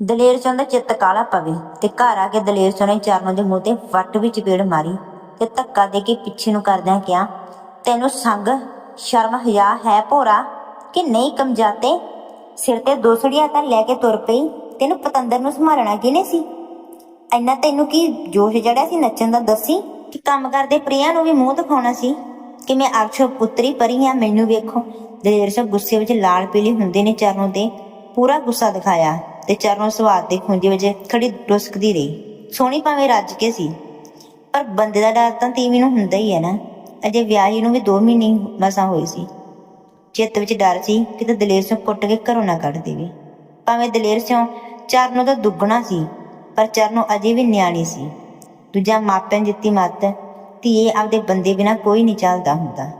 ਦਲੇਰ ਸਿੰਘ ਦਾ ਚਿੱਤ ਕਾਲਾ ਪਵੇ ਤੇ ਘਰ ਆ ਕੇ ਦਲੇਰ ਸਿੰਘ ਨੇ ਚਰਨੋਂ ਦੇ ਮੂੰਹ ਤੇ ਵੱਟ ਵਿੱਚ ਪੇੜ ਮਾਰੀ ਤੇ ਧੱਕਾ ਦੇ ਕੇ ਪਿੱਛੇ ਨੂੰ ਕਰਦਿਆਂ ਕਿਹਾ, ਤੈਨੂੰ ਸੰਗ, ਸ਼ਰਮ ਹਿਆ ਹੈ ਭੋਰਾ ਕਿ ਨਹੀਂ ਕਮਜਾਤੇ? ਸਿਰ ਤੇ ਦੋਸੜੀਆਂ ਤਾਂ ਲੈ ਕੇ ਤੁਰ ਪਈ, ਤੈਨੂੰ ਪਤੰਦਰ ਨੂੰ ਸੰਭਾਲਣਾ ਕਿਹਨੇ ਸੀ? ਇੰਨਾ ਤੈਨੂੰ ਕੀ ਜੋਸ਼ ਜੜਿਆ ਸੀ ਨੱਚਣ ਦਾ? ਦੱਸੀ ਕਿ ਕੰਮ ਕਰਦੇ ਪ੍ਰਿਆ ਨੂੰ ਵੀ ਮੂੰਹ ਦਿਖਾਉਣਾ ਸੀ ਕਿ ਮੈਂ ਅਕਸ਼ ਪੁੱਤਰੀ ਪਰੀ ਆ ਮੈਨੂੰ ਵੇਖੋ। ਦਲੇਰ ਸਿੰਘ ਗੁੱਸੇ ਵਿੱਚ ਲਾਲ ਪੀਲੀ ਹੁੰਦੇ ਨੇ ਚਰਨੋਂ ਤੇ ਪੂਰਾ ਗੁੱਸਾ ਦਿਖਾਇਆ। ਤੇ ਚਰਨੋਂ ਸਵਾਦ ਦੇ ਖੁੰਝੇ ਵਿੱਚ ਖੜੀ ਰੁਸਕਦੀ ਰਹੀ। ਸੋਹਣੀ ਭਾਵੇਂ ਰੱਜ ਕੇ ਸੀ, ਪਰ ਬੰਦੇ ਦਾ ਡਰ ਤਾਂ ਤੀਵੀਂ ਨੂੰ ਹੁੰਦਾ ਹੀ ਹੈ ਨਾ। ਅਜੇ ਵਿਆਹੀ ਨੂੰ ਵੀ 2 ਮਹੀਨੇ ਮਸਾਂ ਹੋਏ ਸੀ। ਚਿੱਤ ਵਿੱਚ ਡਰ ਸੀ ਕਿ ਤੇ ਦਲੇਰ ਸਿਉਂ ਕੁੱਟ ਕੇ ਘਰੋਂ ਨਾ ਕੱਢ ਦੇਵੇ। ਭਾਵੇਂ ਦਲੇਰ ਸਿੰਘ ਚਰਨੋਂ ਤਾਂ ਦੁੱਗਣਾ ਸੀ, ਪਰ ਚਰਨੋਂ ਅਜੇ ਵੀ ਨਿਆਣੀ ਸੀ। ਦੂਜਾ ਮਾਪਿਆਂ ਦੀ ਦਿੱਤੀ ਮੱਤ ਧੀਏ ਆਪਦੇ ਬੰਦੇ ਬਿਨਾ ਕੋਈ ਨਹੀਂ ਚੱਲਦਾ ਹੁੰਦਾ।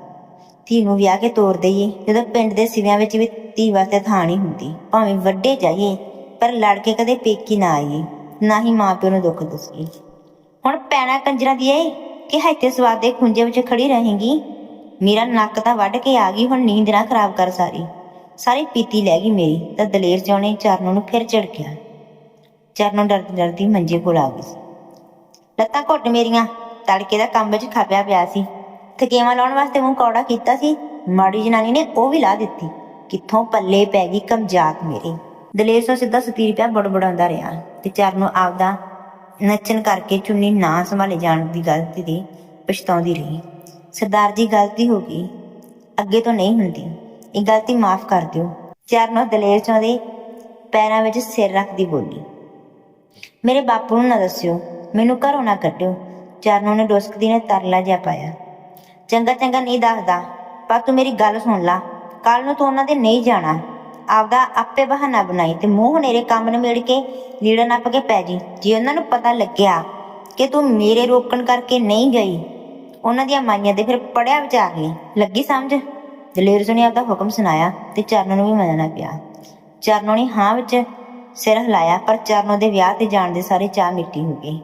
ਧੀ ਨੂੰ ਵਿਆਹ ਕੇ ਤੋਰ ਦਈਏ, ਜਦੋਂ ਪਿੰਡ ਦੇ ਸਿਵਿਆਂ ਵਿੱਚ ਵੀ ਧੀ ਵਾਸਤੇ ਥਾਂ ਨਹੀਂ ਹੁੰਦੀ। ਭਾਵੇਂ ਵੱਡੇ ਜਾਈਏ ਪਰ ਲੜ ਕੇ ਕਦੇ ਪੇਕੀ ਨਾ ਆਈਏ, ਨਾ ਹੀ ਮਾਂ ਪਿਓ ਨੂੰ ਦੁੱਖ ਦੱਸੀਏ। ਹੁਣ ਪੈਣਾ ਕੰਜਰਾਂ ਦੀ ਏ ਕਿ ਹੈਤੇ ਸਵਾਦ ਦੇ ਖੁੰਝੇ ਵਿੱਚ ਖੜੀ ਰਹੇਗੀ? ਮੇਰਾ ਨੱਕ ਤਾਂ ਵੱਢ ਕੇ ਆ ਗਈ, ਹੁਣ ਨੀਂਦ ਨਾ ਖਰਾਬ ਕਰ ਸਾਰੀ। ਸਾਰੀ ਪੀਤੀ ਲੈ ਗਈ ਮੇਰੀ, ਤਾਂ ਦਲੇਰ ਜਿਉਣੇ ਚਰਨੋਂ ਨੂੰ ਫਿਰ ਝਿੜਕਿਆ ਚਰਨੋਂ ਡਰਦੀ ਡਰਦੀ ਮੰਜੇ ਕੋਲ ਆ ਗਈ ਸੀ। ਲੱਤਾਂ ਘੁੱਟ ਮੇਰੀਆਂ, ਤੜਕੇ ਦਾ ਕੰਮ ਵਿੱਚ ਖਾਪਿਆ ਪਿਆ ਸੀ। ਥਕੇਵਾਂ ਲਾਉਣ ਵਾਸਤੇ ਮੂੰਹ ਕੌੜਾ ਕੀਤਾ ਸੀ। ਮਾੜੀ ਜਨਾਨੀ ਨੇ ਉਹ ਵੀ ਲਾ ਦਿੱਤੀ। ਕਿੱਥੋਂ ਪੱਲੇ ਪੈ ਗਈ ਕਮਜਾਤ ਮੇਰੇ। ਦਲੇਰ ਸੋ ਸਿੱਧਾ ਸਤੀਰ ਪਿਆ ਬੜਬੜਾਉਂਦਾ ਰਿਹਾ ਤੇ ਚਰਨੋਂ ਆਪਦਾ ਨੱਚਣ ਕਰਕੇ ਚੁੰਨੀ ਨਾ ਸੰਭਾਲੇ ਜਾਣ ਦੀ ਗਲਤੀ ਦੀ ਪਛਤਾਉਂਦੀ ਰਹੀ। ਸਰਦਾਰ ਜੀ, ਗਲਤੀ ਹੋ ਗਈ। ਅੱਗੇ ਤੋਂ ਨਹੀਂ ਹੁੰਦੀ। ਇਹ ਗਲਤੀ ਮਾਫ ਕਰ ਦਿਓ। ਚਰਨੋਂ ਦਲੇਰ ਚੋਂ ਦੇ ਪੈਰਾਂ ਵਿੱਚ ਸਿਰ ਰੱਖਦੀ ਬੋਲੀ, ਮੇਰੇ ਬਾਪੂ ਨੂੰ ਨਾ ਦੱਸਿਓ। ਮੈਨੂੰ ਘਰੋਂ ਨਾ ਕੱਢਿਓ ਚਰਨੋਂ ਨੇ ਡੁਸਕਦੀ ਨੇ ਤਰਲਾ ਜਿਹਾ ਪਾਇਆ। ਚੰਗਾ ਚੰਗਾ, ਨਹੀਂ ਦੱਸਦਾ। ਪਰ ਤੂੰ ਮੇਰੀ ਗੱਲ ਸੁਣ ਲਾ। ਕੱਲ ਨੂੰ ਤੂੰ ਉਹਨਾਂ ਦੇ ਨਹੀਂ ਜਾਣਾ। ਆਪਦਾ ਆਪੇ ਬਹਾਨਾ ਬਣਾਈ ਤੇ ਮੂੰਹ ਹਨੇਰੇ ਕੰਮ ਨਿਮੇੜ ਕੇ ਲੀੜਾ ਨੱਪ ਕੇ ਪੈ ਜੀ। ਜੇ ਉਹਨਾਂ ਨੂੰ ਪਤਾ ਲੱਗਿਆ ਕਿ ਤੂੰ ਮੇਰੇ ਰੋਕਣ ਕਰਕੇ ਨਹੀਂ ਗਈ, ਉਹਨਾਂ ਦੀਆਂ ਮਾਈਆਂ ਦੇ ਫਿਰ ਪੜਿਆ ਵਿਚਾਰ ਲਈ ਲੱਗੀ ਸਮਝ? ਦਲੇਰ ਸਿੰਘ ਨੇ ਆਪਦਾ ਹੁਕਮ ਸੁਣਾਇਆ ਤੇ ਚਰਨੋਂ ਨੂੰ ਵੀ ਮੰਨਣਾ ਪਿਆ। ਚਰਨੋਂ ਨੇ ਹਾਂ ਵਿੱਚ ਸਿਰ ਹਿਲਾਇਆ, ਪਰ ਚਰਨੋਂ ਦੇ ਵਿਆਹ ਤੇ ਜਾਣ ਦੇ ਸਾਰੇ ਚਾਹ ਮਿੱਟੀ ਹੋ ਗਏ।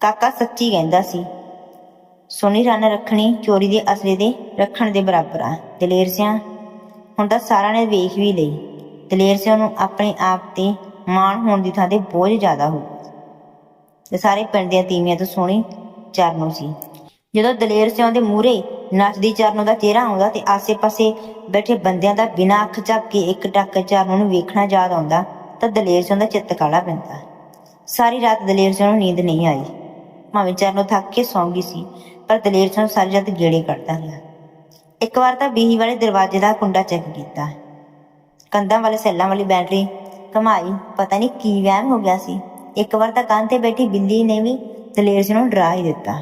ਕਾਕਾ ਸੱਚੀ ਕਹਿੰਦਾ ਸੀ ਸੋਨੀ ਰਨ ਰੱਖਣੀ ਚੋਰੀ ਦੇ ਅਸਲੇ ਦੇ ਰੱਖਣ ਦੇ ਬਰਾਬਰ ਆ। ਦਲੇਰ ਸਿੰਘ ਹੁਣ ਤਾਂ ਸਾਰਾ ਨੇ ਵੇਖ ਵੀ ਲਈ। ਦਲੇਰ ਸਿੰਘ ਨੂੰ ਆਪਣੇ ਆਪ ਤੇ ਮਾਣ ਹੋਣ ਦੀ ਥਾਂ ਤੇ ਬੋਝ ਜ਼ਿਆਦਾ ਹੋ ਤੇ ਸਾਰੇ ਪਿੰਡ ਦੀਆਂ ਤੀਵੀਆਂ ਤੋਂ ਸੋਹਣੀ ਚਰਨੋ ਸੀ। ਜਦੋਂ ਦਲੇਰ ਸਿੰਘ ਦੇ ਮੂਹਰੇ ਨੱਚਦੀ ਚਰਨੋ ਦਾ ਚਿਹਰਾ ਆਉਂਦਾ ਤੇ ਆਸੇ-ਪਾਸੇ ਬੈਠੇ ਬੰਦਿਆਂ ਦਾ ਬਿਨਾਂ ਅੱਖ ਝੱਕ ਕੇ ਇੱਕ ਟੱਕ ਚਰਨੋਂ ਨੂੰ ਵੇਖਣਾ ਯਾਦ ਆਉਂਦਾ, ਤਾਂ ਦਲੇਰ ਸਿੰਘ ਦਾ ਚਿੱਤ ਕਾਲਾ ਪੈਂਦਾ। ਸਾਰੀ ਰਾਤ ਦਲੇਰ ਸਿੰਘ ਨੂੰ ਨੀਂਦ ਨਹੀਂ ਆਈ। ਭਾਵੇਂ ਚਰਨੋ ਥੱਕ ਕੇ ਸੌਂ ਗਈ ਸੀ, ਪਰ ਦਲੇਰ ਸਿੰਘ ਸਾਰੀ ਰਾਤ ਗੇੜੇ ਕੱਢਦਾ ਰਿਹਾ। ਇੱਕ ਵਾਰ ਤਾਂ ਬੀਹੀ ਵਾਲੇ ਦਰਵਾਜ਼ੇ ਦਾ ਕੁੰਡਾ ਚੈੱਕ ਕੀਤਾ। ਕੰਧਾਂ ਵਾਲੇ ਸੈੱਲਾਂ ਵਾਲੀ ਬੈਟਰੀ ਕਮਾਈ ਪਤਾ ਨਹੀਂ ਕੀ ਵਹਿਮ ਹੋ ਗਿਆ ਸੀ। ਇੱਕ ਵਾਰ ਤਾਂ ਕੰਨ ਤੇ ਬੈਠੀ ਬਿੱਲੀ ਨੇ ਵੀ ਦਲੇਰ ਸਿੰਘ ਨੂੰ ਡਰਾ ਹੀ ਦਿੱਤਾ।